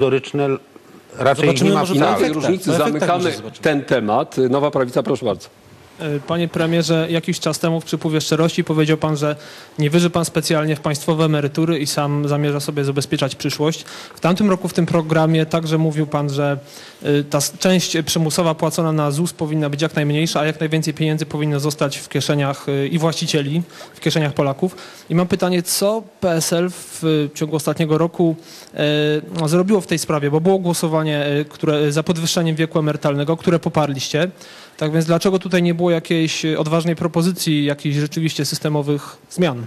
Merytoryczne raczej Zobaczymy, nie ma może wcale. to tej efektach, różnicy efektach zamykamy ten temat. Nowa prawica, proszę bardzo. E, Panie premierze, jakiś czas temu w przypływie szczerości powiedział pan, że nie wierzy pan specjalnie w państwowe emerytury i sam zamierza sobie zabezpieczać przyszłość. W tamtym roku w tym programie także mówił pan, że y, ta część przymusowa płacona na ZUS powinna być jak najmniejsza, a jak najwięcej pieniędzy powinno zostać w kieszeniach y, i właścicieli, w kieszeniach Polaków. I mam pytanie, co PSL w ciągu ostatniego roku e, zrobiło w tej sprawie, bo było głosowanie e, które, za podwyższeniem wieku emerytalnego, które poparliście. Tak więc dlaczego tutaj nie było jakiejś e, odważnej propozycji, jakichś rzeczywiście systemowych zmian?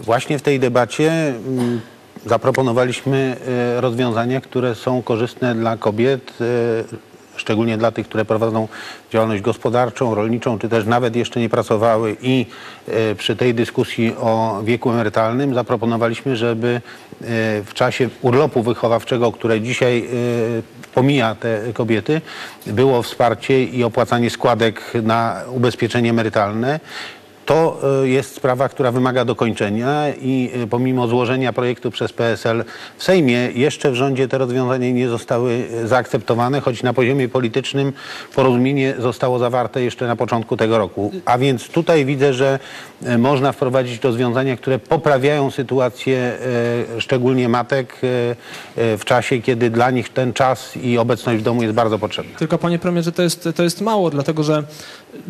Właśnie w tej debacie mm, zaproponowaliśmy e, rozwiązania, które są korzystne dla kobiet, e, szczególnie dla tych, które prowadzą działalność gospodarczą, rolniczą, czy też nawet jeszcze nie pracowały i e, przy tej dyskusji o wieku emerytalnym zaproponowaliśmy, żeby e, w czasie urlopu wychowawczego, które dzisiaj e, pomija te kobiety, było wsparcie i opłacanie składek na ubezpieczenie emerytalne. To e, jest sprawa, która wymaga dokończenia i e, pomimo złożenia projektu przez PSL w Sejmie, jeszcze w rządzie te rozwiązania nie zostały e, zaakceptowane, choć na poziomie politycznym porozumienie zostało zawarte jeszcze na początku tego roku. A więc tutaj widzę, że można wprowadzić rozwiązania, które poprawiają sytuację szczególnie matek w czasie, kiedy dla nich ten czas i obecność w domu jest bardzo potrzebna. Tylko panie premierze, to jest, to jest mało, dlatego że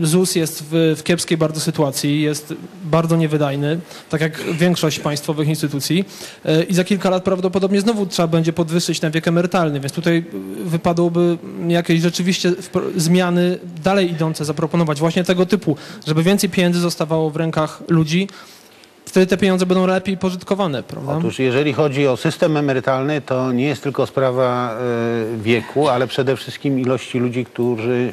ZUS jest w, w kiepskiej bardzo sytuacji, jest bardzo niewydajny, tak jak większość państwowych instytucji. E, i za kilka lat prawdopodobnie znowu trzeba będzie podwyższyć ten wiek emerytalny, więc tutaj wypadłoby jakieś rzeczywiście zmiany dalej idące zaproponować, właśnie tego typu, żeby więcej pieniędzy zostawało w rękach ludzi, wtedy te pieniądze będą lepiej pożytkowane, prawda? Otóż jeżeli chodzi o system emerytalny, to nie jest tylko sprawa e, wieku, ale przede wszystkim ilości ludzi, którzy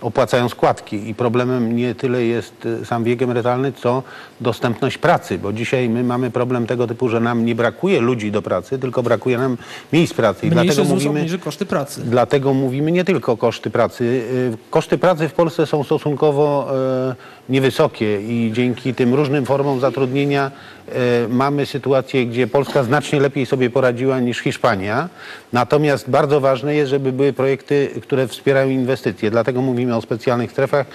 e, opłacają składki. I problemem nie tyle jest e, sam wiek emerytalny, co dostępność pracy, bo dzisiaj my mamy problem tego typu, że nam nie brakuje ludzi do pracy, tylko brakuje nam miejsc pracy. I dlatego mówimy, koszty pracy. Dlatego mówimy nie tylko koszty pracy. Y, Koszty pracy w Polsce są stosunkowo niewysokie i dzięki tym różnym formom zatrudnienia mamy sytuację, gdzie Polska znacznie lepiej sobie poradziła niż Hiszpania. Natomiast bardzo ważne jest, żeby były projekty, które wspierają inwestycje. Dlatego mówimy o specjalnych strefach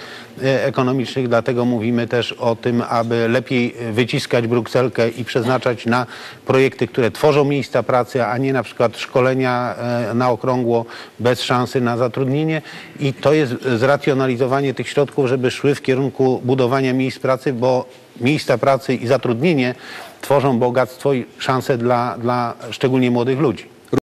e, ekonomicznych, dlatego mówimy też o tym, aby lepiej wyciskać Brukselkę i przeznaczać na projekty, które tworzą miejsca pracy, a nie na przykład szkolenia e, na okrągło bez szansy na zatrudnienie. I to jest zracjonalizowanie tych środków, żeby szły w kierunku budowania miejsc pracy, bo miejsca pracy i zatrudnienie tworzą bogactwo i szanse dla, dla szczególnie młodych ludzi.